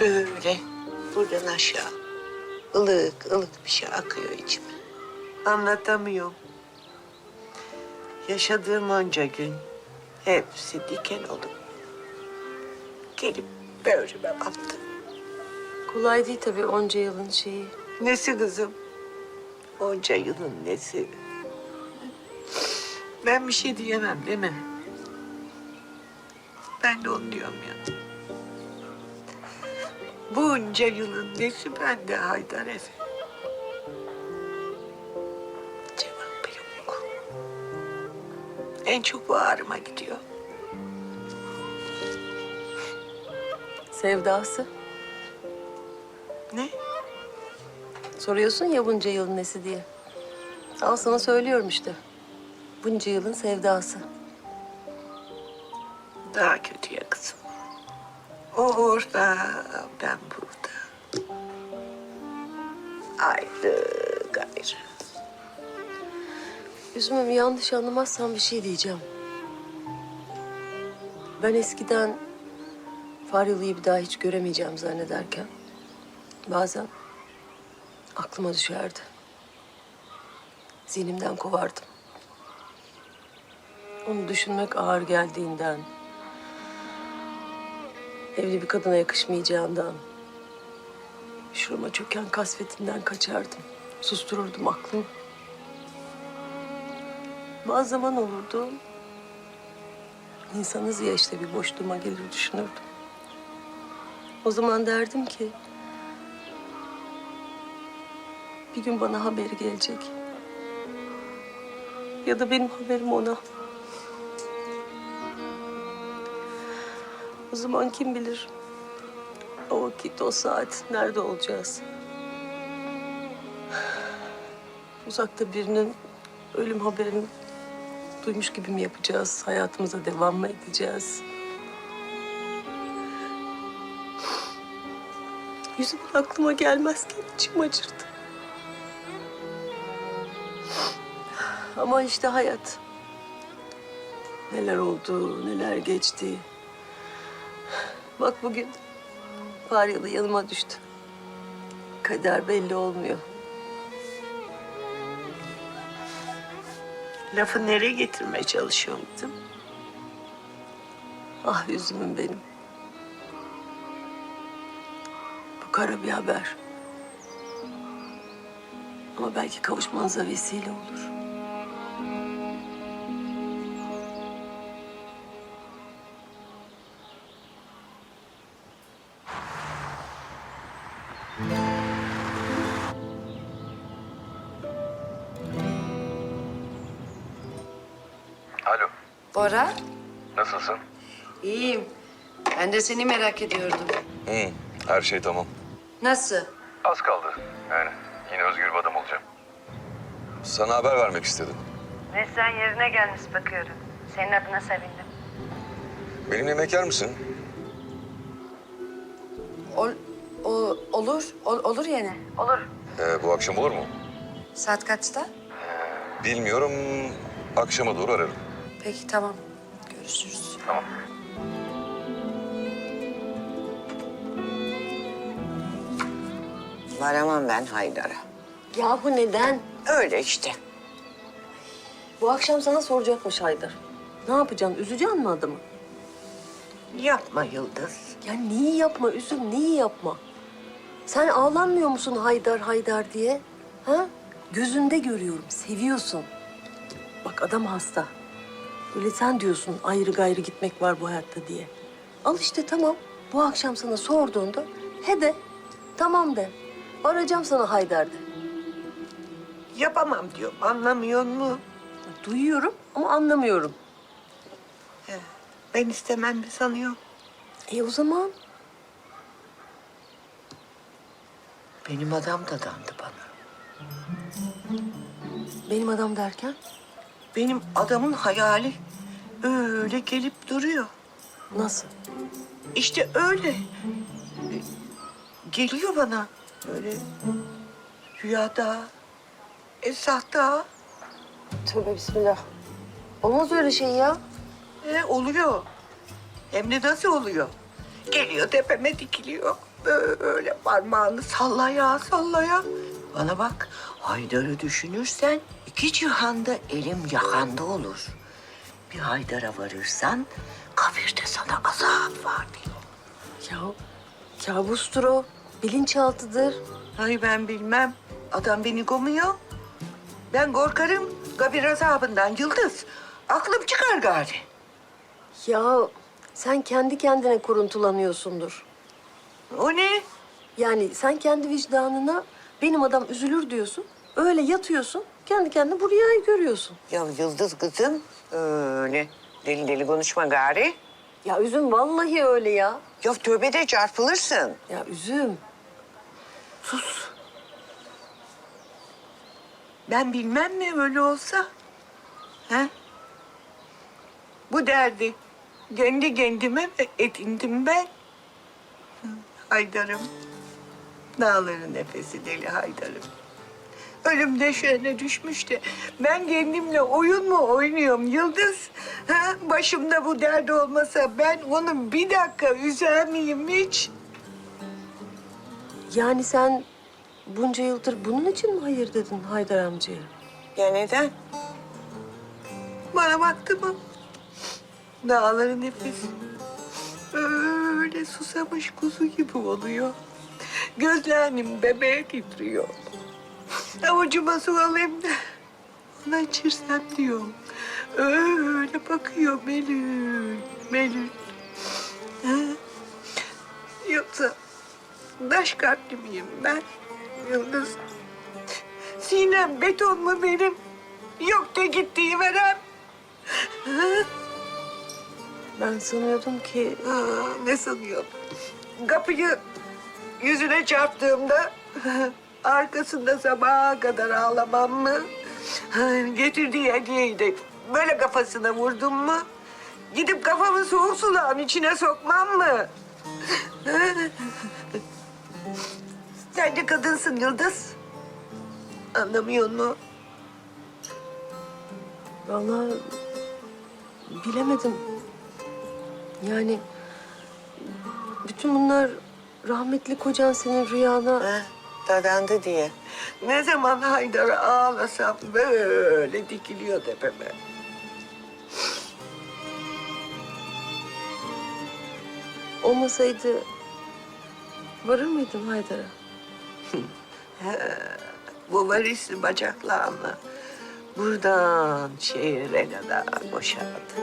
Böyle buradan aşağı ılık ılık bir şey akıyor içime. Anlatamıyorum. Yaşadığım onca gün hepsi diken olup gelip böğrüme battı. Kolay değil tabii onca yılın şeyi. Nesi kızım? Onca yılın nesi? Ben bir şey diyemem değil mi? Ben de onu diyorum ya. Bunca yılın nesi bende Haydar Efe? Cevap yok. En çok bu ağrıma gidiyor. Sevdası. Ne? Soruyorsun ya bunca yılın nesi diye. Al sana söylüyorum işte. Bunca yılın sevdası. Daha kötü ya kızım. O orada, ben burada. Ayrı gayrı. Üzümüm yanlış anlamazsan bir şey diyeceğim. Ben eskiden Faryalı'yı bir daha hiç göremeyeceğim zannederken bazen aklıma düşerdi. Zihnimden kovardım. Onu düşünmek ağır geldiğinden, evli bir kadına yakışmayacağından, şurama çöken kasvetinden kaçardım. Sustururdum aklımı. Bazı zaman olurdu. İnsanız ya işte bir boşluğuma gelir düşünürdüm. O zaman derdim ki... Bir gün bana haberi gelecek. Ya da benim haberim ona. O zaman kim bilir o vakit, o saat nerede olacağız? Uzakta birinin ölüm haberini duymuş gibi mi yapacağız? Hayatımıza devam mı edeceğiz? Yüzümün aklıma gelmezken içim acırdı. Ama işte hayat. Neler oldu, neler geçti. Bak bugün Faryalı yanıma düştü. Kader belli olmuyor. Lafı nereye getirmeye çalışıyorsun? Ah üzümüm benim. Bu kara bir haber. Ama belki kavuşmanıza vesile olur. Alo, Bora, nasılsın? iyiyim. Ben de seni merak ediyordum. Hı, her şey tamam. Nasıl? Az kaldı. Yani yine özgür bir adam olacağım. Sana haber vermek istedim. Neslihan yerine gelmiş bakıyorum. Senin adına sevindim. Benimle yemek yer misin? Ol, o, olur, ol- olur yani. Olur. Ee, bu akşam olur mu? Saat kaçta? Bilmiyorum. Akşama doğru ararım. Peki tamam. Görüşürüz. Tamam. Varamam ben Haydar'a. Yahu neden? Öyle işte. Bu akşam sana soracakmış Haydar. Ne yapacaksın? Üzeceksin mi adamı? Yapma Yıldız. Ya neyi yapma üzüm, neyi yapma? Sen ağlanmıyor musun Haydar Haydar diye? Ha? Gözünde görüyorum, seviyorsun. Bak adam hasta. Öyle sen diyorsun ayrı gayrı gitmek var bu hayatta diye. Al işte tamam. Bu akşam sana sorduğunda he de, tamam de. Arayacağım sana Haydar de. Yapamam diyorum. Anlamıyor mu? Duyuyorum ama anlamıyorum. Ben istemem mi sanıyor? E o zaman Benim adam da dandı bana. benim adam derken Benim adamın hayali öyle gelip duruyor. nasıl? İşte öyle. Geliyor bana böyle rüyada, esahta. Tövbe bismillah. Olmaz öyle şey ya. E, oluyor. Hem de nasıl oluyor? Geliyor tepeme dikiliyor. Böyle parmağını sallaya sallaya. Bana bak, Haydar'ı düşünürsen iki cihanda elim yakanda olur. Bir Haydar'a varırsan kabirde sana azap var diyor. Ya kabustur o. Bilinçaltıdır. Ay ben bilmem. Adam beni komuyor. Ben korkarım kabir azabından Yıldız. Aklım çıkar gari. Ya sen kendi kendine kuruntulanıyorsundur. O ne? Yani sen kendi vicdanına benim adam üzülür diyorsun. Öyle yatıyorsun. Kendi kendine bu rüyayı görüyorsun. Ya Yıldız kızım öyle deli deli konuşma gari. Ya üzüm vallahi öyle ya. Ya tövbe de çarpılırsın. Ya üzüm. Sus. Ben bilmem mi öyle olsa? He? Bu derdi kendi kendime edindim ben? Haydar'ım. Dağların nefesi deli Haydar'ım. Ölüm döşeğine düşmüş de ben kendimle oyun mu oynuyorum Yıldız? Ha? Başımda bu dert olmasa ben onu bir dakika üzer miyim hiç? Yani sen bunca yıldır bunun için mi hayır dedin Haydar amcaya? Ya neden? Bana baktı mı? Dağların nefesi. Öyle susamış kuzu gibi oluyor. Gözlerim bebeğe titriyor. Avucuma su alayım da ona içirsem diyorum. Öyle bakıyor Melül, Melül. Ha? Yoksa taş kalpli miyim ben? Yıldız. Sinem beton mu benim? Yok da gittiği verem. Ben sanıyordum ki Aa, ne sanıyorum? Kapıyı yüzüne çarptığımda arkasında sabaha kadar ağlamam mı? Getirdiği hediyeyi de böyle kafasına vurdum mu? Gidip kafamı soğuk suların içine sokmam mı? Sen de kadınsın Yıldız. Anlamıyor musun? vallahi bilemedim. Yani bütün bunlar rahmetli kocan senin rüyana Ha, dadandı diye. Ne zaman Haydar'ı ağlasam böyle dikiliyor tepeme. olmasaydı varır mıydın Haydar'a? Bu varisli bacaklarımla buradan şehre kadar boşaldı.